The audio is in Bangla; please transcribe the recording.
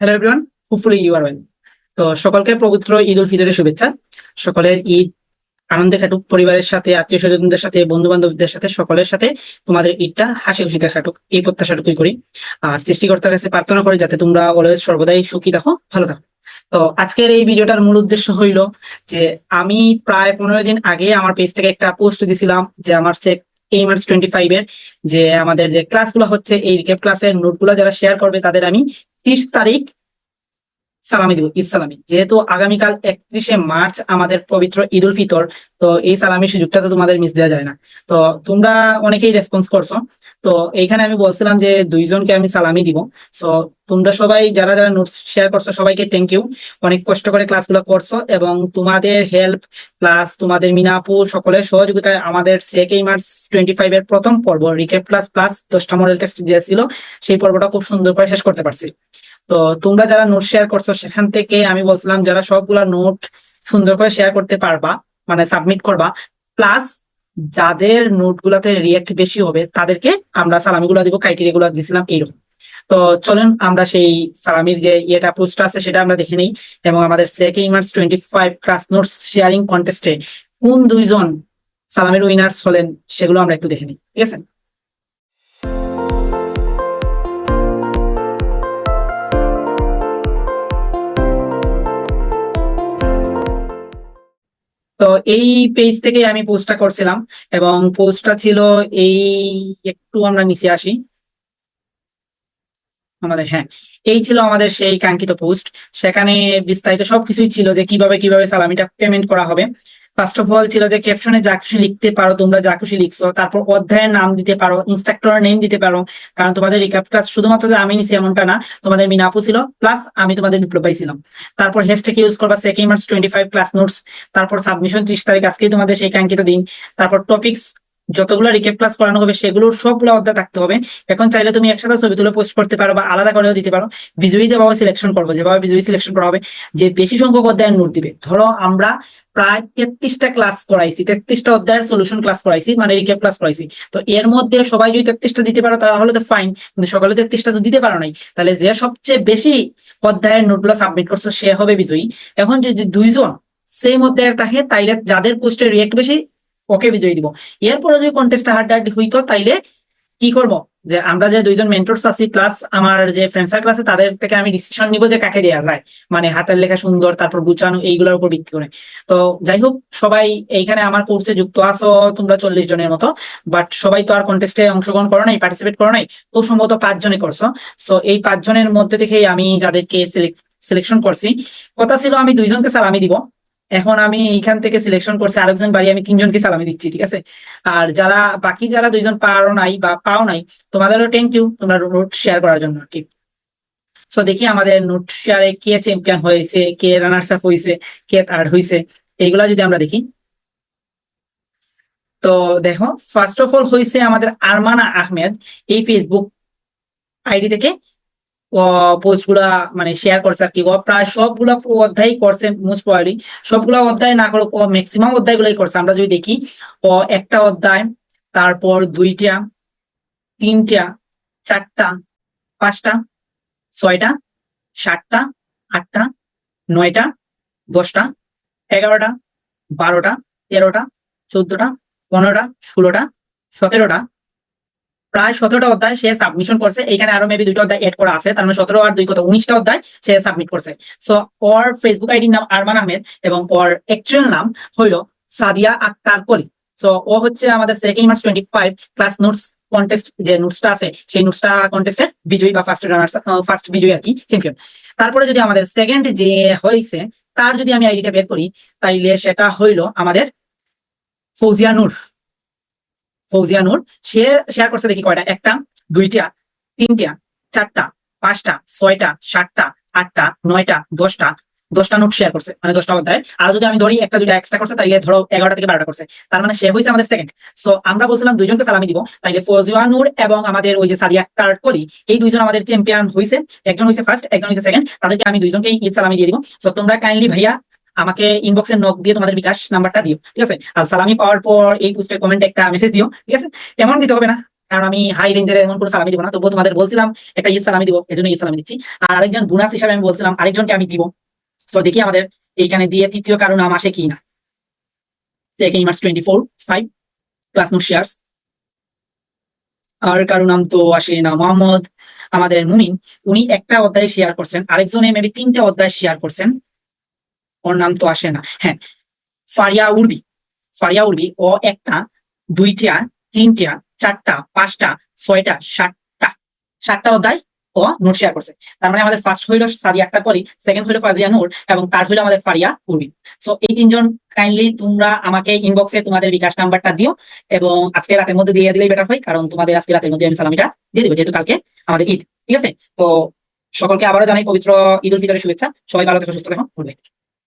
Hello everyone hopefully you are well তো সকলকে পবিত্র ঈদ উল ফিতরের শুভেচ্ছা। সকলের ঈদ আনন্দে কাটুক, পরিবারের সাথে, আত্মীয় স্বজনদের সাথে বন্ধু বান্ধবদের সাথে, সকলের সাথে তোমাদের ঈদটা হাসি খুশিতে কাটুক। এই প্রত্যাশাটুকুই করি। আর সৃষ্টিকর্তার কাছে প্রার্থনা করি যাতে তোমরা অলওয়েজ সর্বদাই সুখী থাকো, ভালো থাকো। তো আজকের এই ভিডিওটার মূল উদ্দেশ্য হইল যে আমি প্রায় পনেরো দিন আগে আমার পেজ থেকে একটা পোস্ট দিছিলাম যে আমার সে এই মার্চ টোয়েন্টি ফাইভ এর যে আমাদের যে ক্লাসগুলো হচ্ছে, এই রিকেপ ক্লাসের নোটগুলো যারা শেয়ার করবে, তাদের আমি ত্রিশ তারিখ সালামি দিব, ঈদ সালামি। যেহেতু আগামীকাল একত্রিশে মার্চ আমাদের পবিত্র ঈদ উল ফিতর, তো এই সালামি সুযোগটা তো তোমাদের মিস দেওয়া যায় না। তো তোমরা অনেকেই রেসপন্স করছ। তো এইখানে আমি বলছিলাম যে দুইজনকে আমি সালামি দিব। সো তোমরা সবাই, যারা যারা নোটস শেয়ার করছ, সবাইকে থ্যাংক ইউ অনেক কষ্ট করে ক্লাসগুলো করছ এবং তোমাদের হেল্প প্লাস তোমাদের মিনাপু সকলের সহযোগিতায় আমাদের সেকেই মার্চ টোয়েন্টি ফাইভ এর প্রথম পর্ব রিকেপ প্লাস প্লাস দশটা মডেল টেস্ট যে ছিল, সেই পর্বটা খুব সুন্দর করে শেষ করতে পারছি। তো তোমরা যারা নোট শেয়ার করছ, সেখান থেকে আমি বলছিলাম যারা সবগুলা নোট সুন্দর করে শেয়ার করতে পারবা মানে সাবমিট করবা প্লাস যাদের নোট গুলাতে রিয়াক্ট বেশি হবে, তাদেরকে আমরা সালামি গুলা দিব ক্রাইটেরিয়া গুলা দিছিলাম এইরকম। তো চলুন আমরা সেই সালামির যে ইয়েটা পোস্ট আছে, সেটা আমরা দেখে নিই, এবং আমাদের second March twenty five class note sharing কন্টেস্টে কোন দুইজন সালামির উইনার্স হলেন, সেগুলো আমরা একটু দেখে নিই, ঠিক আছে? তো এই পেজ থেকে আমি পোস্টটা করছিলাম এবং পোস্টটা ছিল এই একটু আমরা নিচে আসি। আমাদের হ্যাঁ এই ছিল আমাদের সেই কাঙ্ক্ষিত পোস্ট সেখানে বিস্তারিত সবকিছুই ছিল যে কীভাবে কীভাবে সালামিটা পেমেন্ট করা হবে। ফার্স্ট অফ অল ছিল যে ক্যাপশনে যা কিছু লিখতে পারো, তোমরা যা কিছু লিখছো, তারপর অধ্যায়ের নাম দিতে পারো ইনস্ট্রাক্টরের নেম দিতে পারো, কারণ তোমাদের রিক্যাপ ক্লাস শুধুমাত্র যে আমি নিছি এমনটা না, তোমাদের মিনাপু ছিল প্লাস আমি তোমাদের বিপ্লব পাইছিলাম তারপর হ্যাশট্যাগ ইউজ করবা second March twenty five class notes তারপর সাবমিশন ত্রিশ তারিখ আজকেই তোমাদের সেই কাঙ্ক্ষিত দিন। তারপর টপিক্স যতগুলো রিকেপ ক্লাস করানো হবে, সেগুলোর সবগুলো অধ্যায় থাকতে হবে। এখন চাইলে তুমি একসাথে ছবি তুলে পোস্ট করতে পারো বা আলাদা করেও দিতে পারো। বিজয়ী যেভাবে সিলেকশন করব, যেভাবে বিজয়ী সিলেকশন করা হবে, যে বেশি সংখ্যক অধ্যায়ের নোট দিবে। ধরো আমরা প্রায় তেত্রিশটা ক্লাস করাইছি, তেত্রিশটা অধ্যায়ের সলিউশন ক্লাস করাইছি মানে রিকেপ ক্লাস করাইছি। তো এর মধ্যে সবাই যদি তেত্রিশটা দিতে পারো, তাহলে তো ফাইন কিন্তু সকালে তেত্রিশটা তো দিতে পারো নাই। তাহলে যে সবচেয়ে বেশি অধ্যায়ের নোটগুলো সাবমিট করছ, সে হবে বিজয়ী। এখন যদি দুইজন সেই মধ্যে থাকে, তাইলে যাদের পোস্টে রিয়েক্ট বেশি ওকে বিজয়ী দিব। এরপরে যদি কন্টেস্ট হাড্ডাহাড্ডি হইতো, তাইলে কি করব? যে আমরা যে দুইজন মেন্টরস আছি প্লাস আমার যে ফ্রেন্ড সার্কেল আছে, তাদের থেকে আমি ডিসিশন নিব যে কাকে দেওয়া যায়। মানে হাতের লেখা সুন্দর, তারপর গুছানো, এইগুলোর উপর ভিত্তি করে। তো যাই হোক, সবাই এইখানে আমার কোর্সে যুক্ত আছো তোমরা চল্লিশ জনের মতো বাট সবাই তো আর কন্টেস্টে অংশগ্রহণ করো নাই পার্টিসিপেট করো নাই খুব সম্ভবত পাঁচ জনে করছ। সো এই পাঁচ জনের মধ্যে থেকেই আমি যাদেরকে সিলেকশন করছি। কথা ছিল আমি দুইজনকে স্যার আমি দিব। এখন আমি এইখান থেকে সিলেকশন করছি, আরেকজন বাড়ি আমি তিনজনকে সালামি দিচ্ছি, ঠিক আছে? আর যারা, বাকি যারা দুইজন পারো নাই বা পাও নাই, তোমাদেরও থ্যাংক ইউ তোমরা নোট শেয়ার করার জন্য আর কি। সো দেখি আমাদের নোট শেয়ারে কে চ্যাম্পিয়ন হয়েছে, কে রানার্স আপ হয়েছে, কে থার্ড হয়েছে, এইগুলা যদি আমরা দেখি। তো দেখো ফার্স্ট অফ অল হয়েছে আমাদের আরমানা আহমেদ, এই ফেসবুক আইডি থেকে পোস্টগুলা মানে শেয়ার করছে আর কি। প্রায় সবগুলা অধ্যায় করছে মোস্ট প্রবাবলি সবগুলা অধ্যায় না করে ম্যাক্সিমাম অধ্যায় গুলাই করছে। আমরা যদি দেখি, ও একটা অধ্যায়, তারপর দুইটা, তিনটা, চারটা, পাঁচটা, ছয়টা, সাতটা, আটটা, নয়টা, দশটা, এগারোটা, বারোটা, তেরোটা, চোদ্দটা, পনেরোটা, ষোলোটা, সতেরোটা প্রায় সতেরোটা অধ্যায় সে সাবমিশন করছে। এখানে আরও মেবি দুইটা অধ্যায় এড করা আছে। তার মানে সতেরো আর দুই কত? উনিশটা অধ্যায় সে সাবমিট করছে। সো ওর ফেসবুক আইডির নাম আরমান আহমেদ এবং ওর অ্যাকচুয়াল নাম হইল সাদিয়া আক্তার কলি। সো ও হচ্ছে আমাদের second March twenty five class notes contest যে নোটসটা আছে, সেই নোটসটা কন্টেস্টের বিজয়ী বা ফার্স্ট রানার্স ফার্স্ট বিজয়ী আর কি চ্যাম্পিয়ন তারপরে যদি আমাদের সেকেন্ড যে হয়েছে, তার যদি আমি আইডিটা বের করি, তাইলে সেটা হইল আমাদের ফৌজিয়া নূর। ফৌজিয়া নূর, সে শেয়ার করছে দেখি কয়টা? একটা, দুইটা, তিনটা, চারটা, পাঁচটা, ছয়টা, সাতটা, আটটা, নয়টা, দশটা দশটা নোট শেয়ার করছে মানে দশটা অধ্যায়। আর যদি আমি ধরি একটা, দুইটা এক্সট্রা করছে, তাইলে ধরো এগারোটা থেকে বারোটা করছে। তার মানে সে হয়েছে আমাদের সেকেন্ড সো আমরা বলছিলাম দুইজনকে সালামি দিব, তাইলে ফৌজিয়া নূর এবং আমাদের ওই যে সাদিয়া কলি, এই দুইজন আমাদের চ্যাম্পিয়ন হয়েছে একজন হয়েছে ফার্স্ট একজন হয়েছে সেকেন্ড তাদেরকে আমি দুইজনকে ঈদ সালামি দিয়ে দিব। সো তোমরা কাইন্ডলি ভাইয়া আমাকে ইনবক্সে নক দিয়ে তোমাদের বিকাশ নাম্বারটা দিও, ঠিক আছে? আর সালামি পাওয়ার পর এই পোস্টের কমেন্টে একটা মেসেজ দিও, ঠিক আছে? এমন দিতে হবে না, কারণ আমি হাই রেঞ্জের এমন কোনো সালামি দিব না, তবুও তোমাদের বলছিলাম একটা ঈদ সালামি দিব, এজন্য ঈদ সালামি দিচ্ছি। আর আরেকজন বোনাস হিসাবে আমি বলছিলাম, আরেকজনকে আমি দিব। তো দেখি আমাদের এইখানে দিয়ে তৃতীয় কারও নাম আসে কি না immerse twenty four five class note shares আর কারও নাম তো আসে না, মোহাম্মদ। আমাদের মুমিন, উনি একটা অধ্যায় শেয়ার করছেন, আরেকজনে মেবি তিনটা অধ্যায় শেয়ার করছেন। ওর নাম তো আসে না। হ্যাঁ ফারিয়া উর্বি। ফারিয়া উর্বি, ও একটা, দুইটা, তিনটা, চারটা, পাঁচটা, ছয়টা, সাতটা। সাতটা অধ্যায় ও নোট শেয়ার করছে। তার মানে আমাদের ফার্স্ট হইল সাদিয়া আক্তার পলি সেকেন্ড হইল ফাজিয়া নূর, এবং তার হইল আমাদের ফারিয়া উর্বি। সো এই তিনজন কাইন্ডলি তোমরা আমাকে ইনবক্সে তোমাদের বিকাশ নাম্বারটা দিও, এবং আজকে রাতের মধ্যে দিয়ে দিলেই বেটার হয়, কারণ তোমাদের আজকে রাতের মধ্যে আমি সালামিটা দিয়ে দেবো, যেহেতু কালকে আমাদের ঈদ, ঠিক আছে? তো সকলকে আবারও জানাই পবিত্র ঈদ উল ফিতরের শুভেচ্ছা। সবাই ভালো থেকো, সুস্থ থাকো